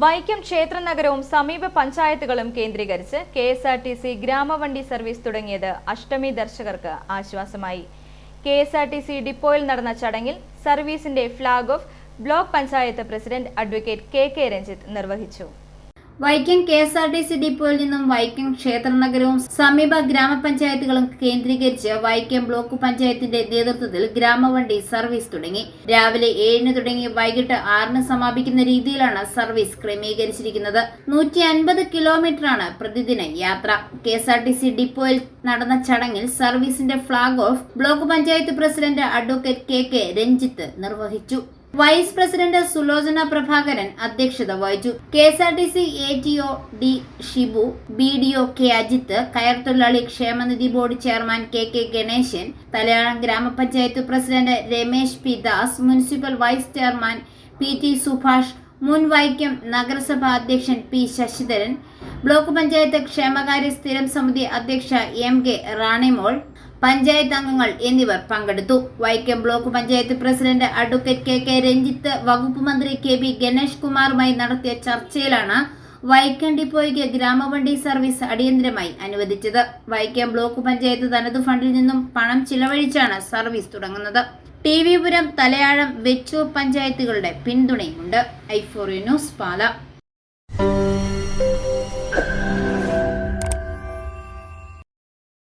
വൈക്കം ക്ഷേത്ര നഗരവും സമീപ പഞ്ചായത്തുകളും കേന്ദ്രീകരിച്ച് K S R T C ഗ്രാമവണ്ടി service തുടങ്ങിയത് അഷ്ടമി ദർശകർക്ക് ആശ്വാസമായി. K S R T C ഡിപ്പോയിൽ നടന്ന ചടങ്ങിൽ സർവീസിന്റെ flag off block panchayat president advocate K K Ranjith നിർവഹിച്ചു. Vaikom K S R T C ഡിപ്പോയിൽ നിന്നും വൈക്കം ക്ഷേത്രനഗരവും സമീപ ഗ്രാമപഞ്ചായത്തുകളും കേന്ദ്രീകരിച്ച് വൈക്കം ബ്ലോക്ക് പഞ്ചായത്തിന്റെ നേതൃത്വത്തിൽ ഗ്രാമവണ്ടി സർവീസ് തുടങ്ങി. രാവിലെ ഏഴിന് തുടങ്ങി വൈകിട്ട് ആറിന് സമാപിക്കുന്ന രീതിയിലാണ് സർവീസ് ക്രമീകരിച്ചിരിക്കുന്നത്. നൂറ്റി അൻപത് കിലോമീറ്ററാണ് പ്രതിദിന യാത്ര. K S R T C ഡിപ്പോയിൽ നടന്ന ചടങ്ങിൽ സർവീസിന്റെ flag off block panchayat president advocate K K Ranjith നിർവഹിച്ചു. വൈസ് പ്രസിഡന്റ് സുലോചന പ്രഭാകരൻ അധ്യക്ഷത വഹിച്ചു. K S R T C A T O D Shibu B D O K Ajith കയർ തൊഴിലാളി ക്ഷേമനിധി board chairman K K Ganesan Thalayalam ഗ്രാമപഞ്ചായത്ത് president Ramesh P Das municipal vice chairman P T Subhash മുൻ വൈക്കം നഗരസഭാ അധ്യക്ഷൻ P Sasidharan block panchayat ക്ഷേമകാര്യ സ്ഥിരം സമിതി അധ്യക്ഷ എം കെ റാണിമോൾ പഞ്ചായത്ത് അംഗങ്ങൾ എന്നിവർ പങ്കെടുത്തു. Vaikom block panchayat president advocate K K Ranjith വകുപ്പ് മന്ത്രി കെ ബി ഗണേഷ് കുമാറുമായി നടത്തിയ ചർച്ചയിലാണ് വൈക്കം ഡിപ്പോയ്ക്ക് ഗ്രാമവണ്ടി സർവീസ് അടിയന്തരമായി അനുവദിച്ചത്. വൈക്കം ബ്ലോക്ക് പഞ്ചായത്ത് തനത് ഫണ്ടിൽ നിന്നും പണം ചിലവഴിച്ചാണ് സർവീസ് തുടങ്ങുന്നത്. ടി വി പുരം തലയാഴം വെച്ചൂർ പഞ്ചായത്തുകളുടെ പിന്തുണയുമുണ്ട്. ഐഫോറിയ ന്യൂസ് പാല.